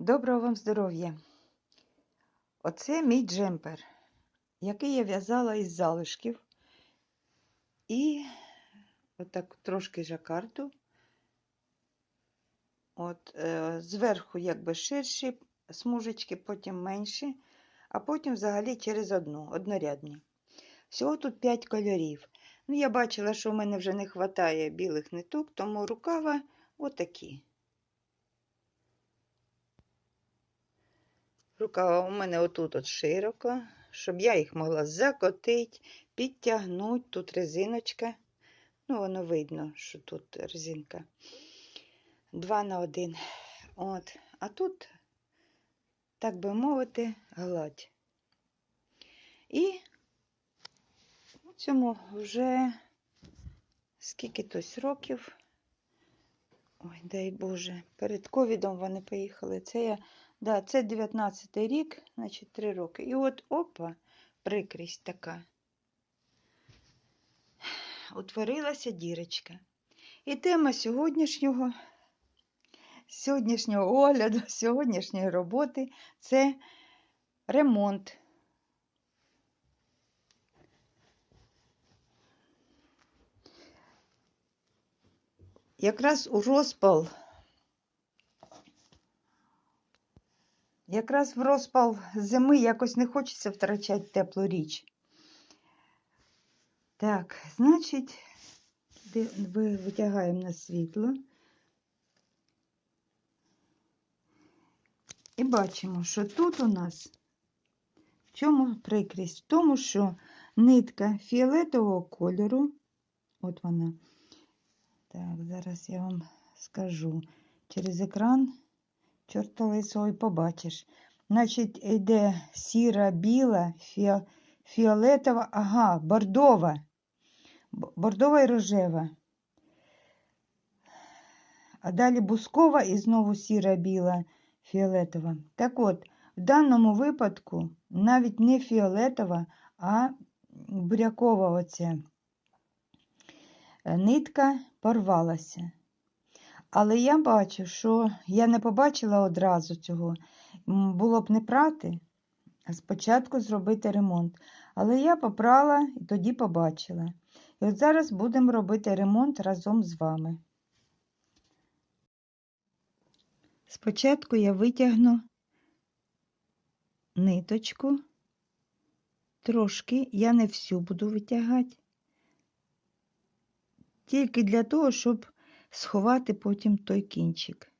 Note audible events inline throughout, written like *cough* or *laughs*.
Доброго вам здоров'я! Оце мій джемпер, який я в'язала із залишків. І отак трошки жакарду. От, е, зверху якби ширші смужечки, потім менші, а потім взагалі через одну, однорядні. Всього тут 5 кольорів. Ну, я бачила, що в мене вже не вистачає білих ниток, тому рукава отакі. Рукава у мене отут от широко, щоб я їх могла закотити, підтягнути. Тут резиночка. Ну, воно видно, що тут резинка. Два на один. От. А тут, так би мовити, гладь. І цьому вже скільки тось років. Ой, дай Боже, перед ковідом вони поїхали. Це я Да, це 19 рік, значить 3 роки. І от опа, прикрість така. Утворилася дірочка. І тема сьогоднішнього, сьогоднішнього огляду, *laughs* сьогоднішньої роботи це ремонт. Якраз у розпал Якраз в розпал зими якось не хочеться втрачати теплу річ. Так, значить, витягаємо на світло. І бачимо, що тут у нас в чому прикрість? В тому, що нитка фіолетового кольору, от вона, так, зараз я вам скажу через екран чорта лисого і побачиш. Значить, йде сіра, біла, фіо, фіолетова, ага, бордова. Бордова і рожева. А далі бускова і знову сіра, біла, фіолетова. Так от, в даному випадку навіть не фіолетова, а бурякова оця нитка порвалася. Але я бачу, що я не побачила одразу цього. Було б не прати, а спочатку зробити ремонт. Але я попрала і тоді побачила. І от зараз будемо робити ремонт разом з вами. Спочатку я витягну ниточку, трошки, я не всю буду витягати, тільки для того, щоб сховати потім той кінчик.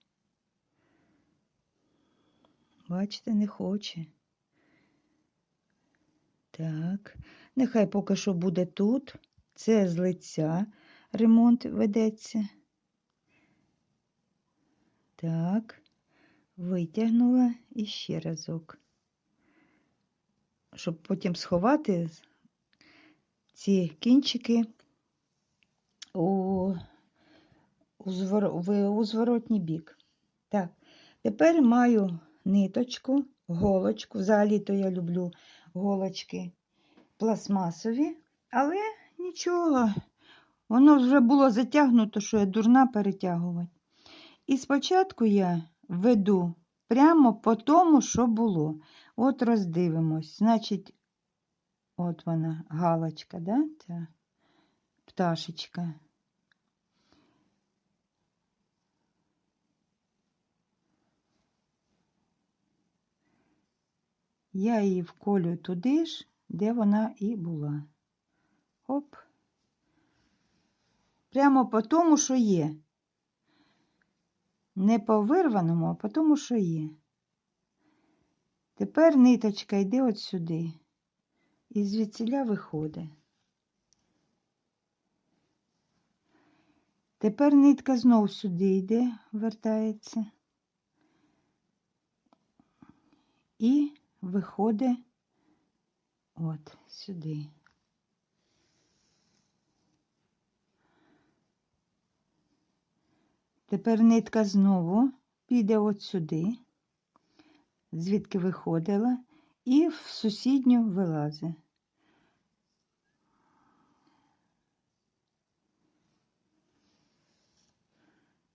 Бачите, не хоче. Так, нехай поки що буде тут. Це з лиця ремонт ведеться. Так, витягнула і ще разок, щоб потім сховати ці кінчики у у, зворотній бік. Так, тепер маю ниточку, голочку. Взагалі-то я люблю голочки пластмасові, але нічого, воно вже було затягнуто, що я дурна перетягувати. І спочатку я веду прямо по тому, що було. От роздивимось. Значить, от вона галочка, да? Ця пташечка. Я її вколюю туди ж, де вона і була. Оп. Прямо по тому, що є. Не по вирваному, а по тому, що є. Тепер ниточка йде от сюди. І звідсіля виходить. Тепер нитка знов сюди йде, вертається. І виходить от сюди. Тепер нитка знову піде от сюди, звідки виходила, і в сусідню вилазить.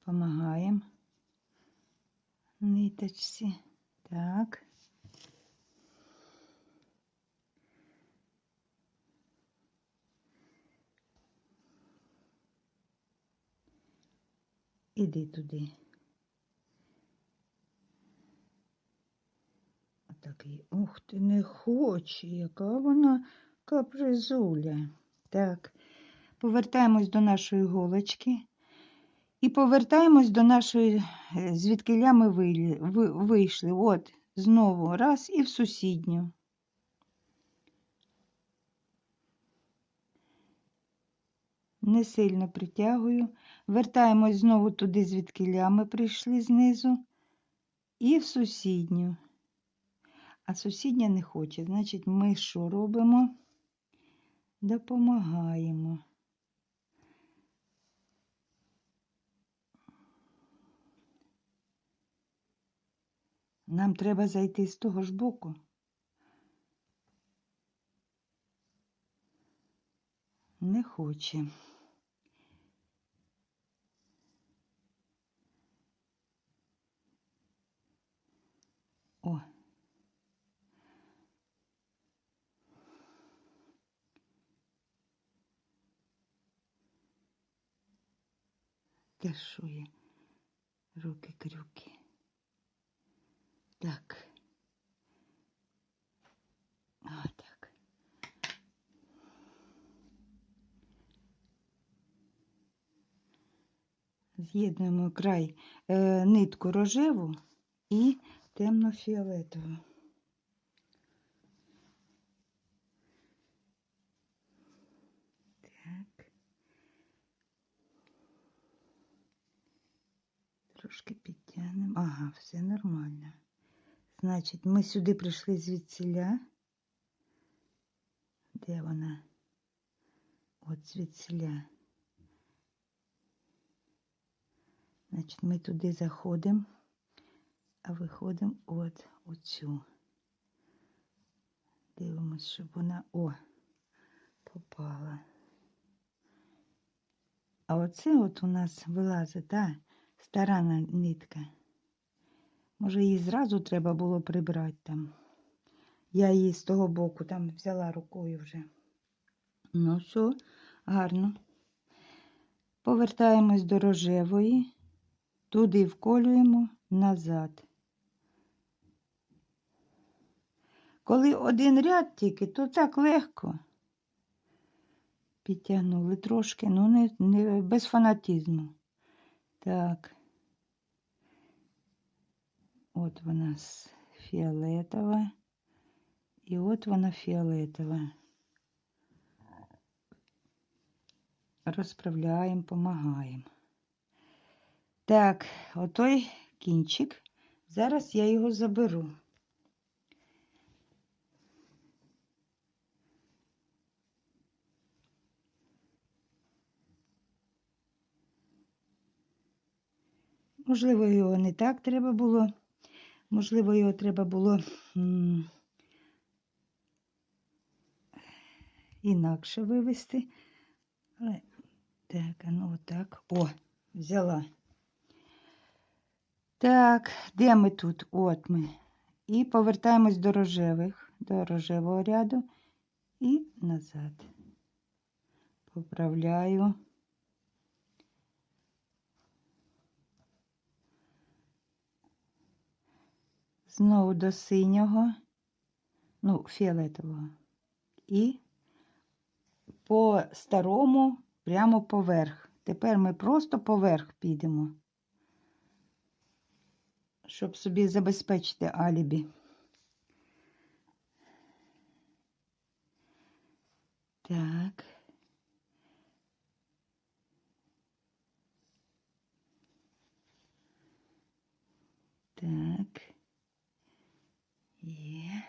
Помагаємо ниточці. Так. Іди туди. Отакий. Ух ти, не хоче, яка вона капризуля. Так, повертаємось до нашої голочки. І повертаємось до нашої, е, звідкиля ми вийшли. От, знову раз і в сусідню. Не сильно притягую. Вертаємось знову туди, звідкиля ми прийшли знизу. І в сусідню. А сусідня не хоче. Значить, ми що робимо? Допомагаємо. Нам треба зайти з того ж боку. Не хоче. О. Та є? Руки крюки. Так. А, так. З'єднуємо край е, нитку рожеву і темно-фіолетову. Трошки підтягнемо. Ага, все нормально. Значить, ми сюди прийшли звідсіля. Де вона? От звідсіля. Значить, ми туди заходимо, а виходимо от у цю. Дивимось, щоб вона о, попала. А оце от у нас вилазить, та стара на- нитка. Може, її зразу треба було прибрати там. Я її з того боку там взяла рукою вже. Ну, все, гарно. Повертаємось до рожевої, туди вколюємо назад. Коли один ряд тільки, то так легко. Підтягнули трошки, ну не, не без фанатізму. Так. От вона фіолетова. І от вона фіолетова. Розправляємо, помагаємо. Так, отой кінчик. Зараз я його заберу. Можливо, його не так треба було. Можливо, його треба було інакше вивести. Але так, ну отак. О, взяла. Так, де ми тут? От ми. І повертаємось до рожевих, до рожевого ряду і назад. Поправляю. Знову до синього, ну, фіолетового. І по старому прямо поверх. Тепер ми просто поверх підемо, щоб собі забезпечити алібі. Так. Так. Є.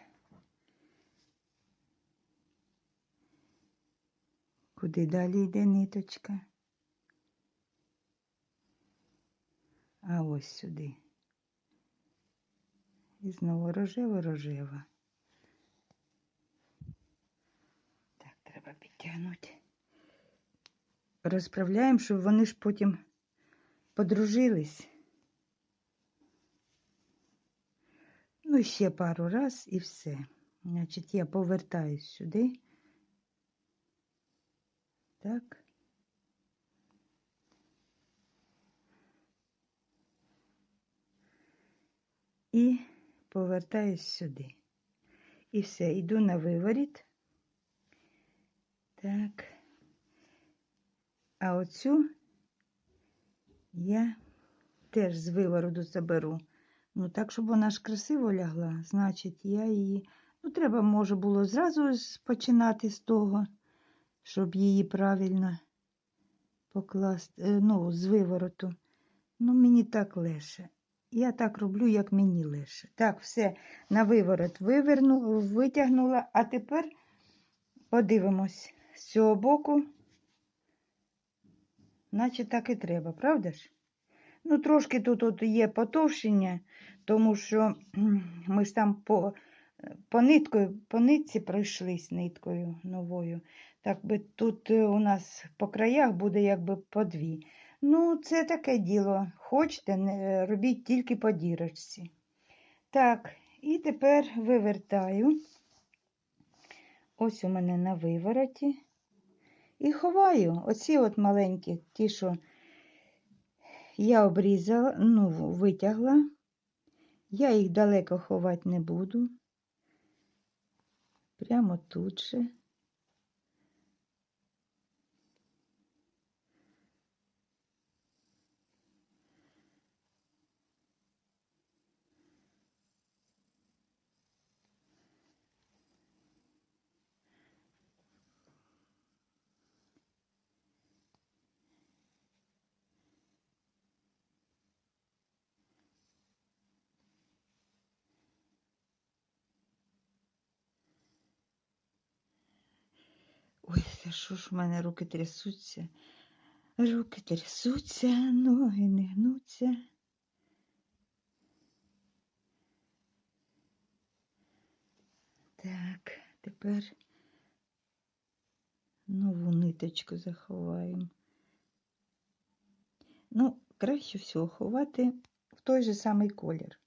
Куди далі йде ниточка? А ось сюди. І знову рожева. Так, треба підтягнути. Розправляємо, щоб вони ж потім подружились. Ну, ще пару раз і все. Значить, я повертаюсь сюди. Так. І повертаюсь сюди. І все, йду на виворіт. Так. А оцю я теж з вивороду заберу. Ну, так, щоб вона ж красиво лягла, значить, я її. Ну, треба, може, було зразу починати з того, щоб її правильно покласти, е, ну, з вивороту. Ну, мені так легше. Я так роблю, як мені легше. Так, все, на виворот виверну, витягнула, а тепер подивимось з цього боку, наче так і треба, правда ж? Ну, трошки тут от є потовщення, тому що ми ж там по, по, ниткою, по нитці пройшлись ниткою новою. Так би тут е, у нас по краях буде якби по дві. Ну, це таке діло. Хочете, не робіть тільки по дірочці. Так, і тепер вивертаю. Ось у мене на вивороті. І ховаю оці от маленькі, ті, що я обрізала, ну, витягла. Я їх далеко ховати не буду. Прямо тут же. Ой, та що ж в мене руки трясуться? Руки трясуться, ноги не гнуться. Так, тепер нову ниточку заховаємо. Ну, краще всього ховати в той же самий колір.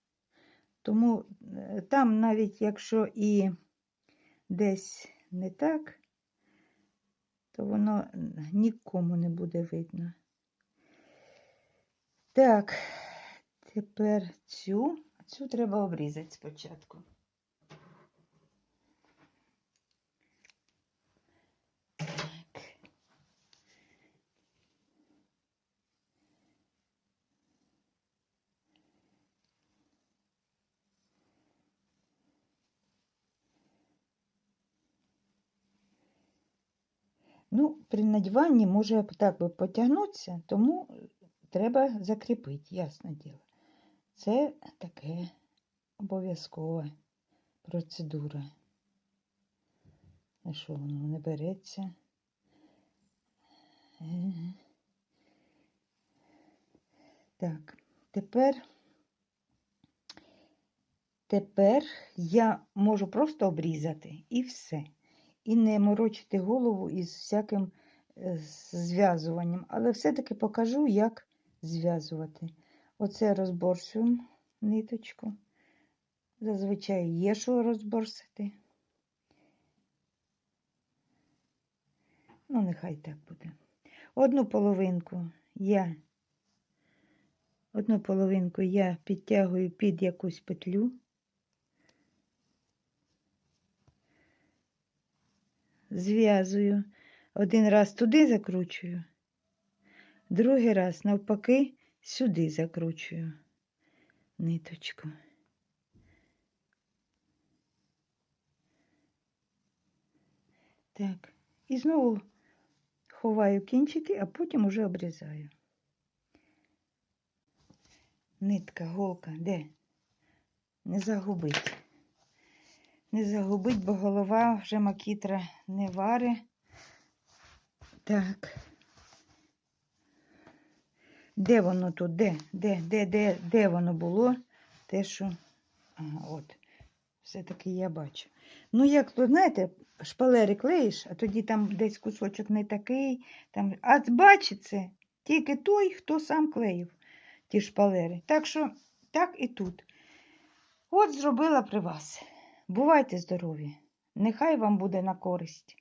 Тому е, там навіть якщо і десь не так, то воно нікому не буде видно. Так, тепер цю, цю треба обрізати спочатку. Ну, при надіванні може так би потягнутися, тому треба закріпити, ясне діло. Це таке обов'язкова процедура. А що воно не береться? Е. Так, тепер, тепер я можу просто обрізати і все і не морочити голову із всяким е, зв'язуванням. Але все-таки покажу, як зв'язувати. Оце розборсуємо ниточку. Зазвичай є що розборсити. Ну, нехай так буде. Одну половинку я одну половинку я підтягую під якусь петлю. Зв'язую. Один раз туди закручую, другий раз, навпаки, сюди закручую ниточку. Так, і знову ховаю кінчики, а потім уже обрізаю. Нитка, голка, де? Не загубить. Не загубить, бо голова вже макітра не вари. Так. Де воно тут? Де? Де, де, де, де воно було? Те, що. Ага, от. Все-таки я бачу. Ну, як то, знаєте, шпалери клеїш, а тоді там десь кусочок не такий. Там... А бачить це тільки той, хто сам клеїв ті шпалери. Так що, так і тут. От зробила при вас. Бувайте здорові. Нехай вам буде на користь.